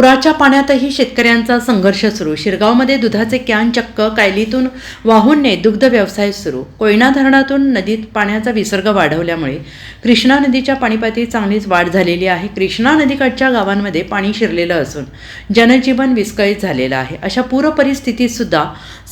पुराच्या पाण्यातही शेतकऱ्यांचा संघर्ष सुरू. शिरगावमध्ये दुधाचे कॅन चक्क कायलीतून वाहून ने दुग्ध व्यवसाय सुरू. कोयना धरणातून नदीत पाण्याचा विसर्ग वाढवल्यामुळे कृष्णा नदीच्या पाणीपातळीत चांगलीच वाढ झालेली आहे. कृष्णा नदीकाठच्या गावांमध्ये पाणी शिरलेलं असून जनजीवन विस्कळीत झालेलं आहे. अशा पूर परिस्थितीत सुद्धा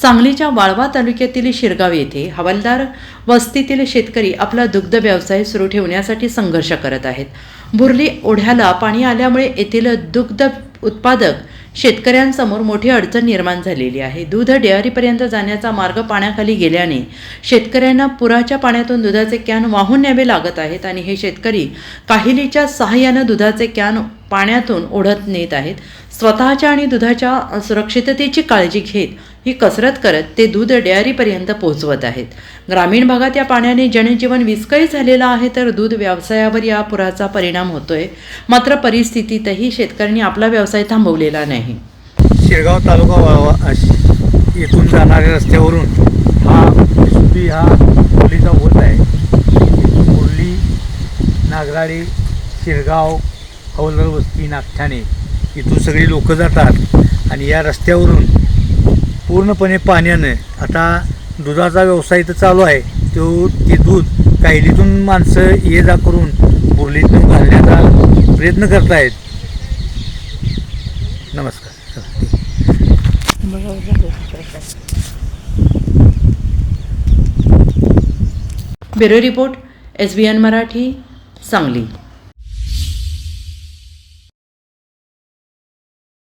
सांगलीच्या वाळवा तालुक्यातील शिरगाव येथे हवालदार वस्तीतील शेतकरी आपला दुग्ध व्यवसाय सुरू ठेवण्यासाठी संघर्ष करत आहेत. बुर्ली ओढ्याला पाणी आल्यामुळे येथील दुग्ध उत्पादक. शेतकऱ्यांसमोर मोठी अडचण निर्माण झालेली आहे. दूध डेअरीपर्यंत जाण्याचा मार्ग पाण्याखाली गेल्याने शेतकऱ्यांना पुराच्या पाण्यातून दुधाचे कॅन वाहून न्यावे लागत आहेत आणि हे शेतकरी काहिलीच्या सहाय्यानं दुधाचे कॅन पाण्यातून ओढत नेत आहेत. स्वतःच्या आणि दुधाच्या सुरक्षिततेची काळजी घेत ही कसरत करत ते दूध डेअरीपर्यंत पोहोचवत आहेत. ग्रामीण भागात या पाण्याने जनजीवन विस्कळीत झालेलं आहे तर दूध व्यवसायावर या पुराचा परिणाम होतोय. मात्र परिस्थितीतही शेतकऱ्यांनी आपला व्यवसाय थांबवलेला नाही. शिरगाव तालुका वाळवा येथून जाणाऱ्या रस्त्यावरून हा हा मुरलीचा होत आहे. मुरली नागराळी शिरगाव हवलर वस्ती नागठाणे. इथून सगळी लोकं जातात आणि या रस्त्यावरून पूर्णपणे पाण्यानं आता दुधाचा व्यवसाय इथं चालू आहे. तो ते दूध कायलीतून माणसं ये जा करून बुरलीतून घालण्याचा प्रयत्न करतायत. नमस्कार. Bureau report S B N Marathi Sangli.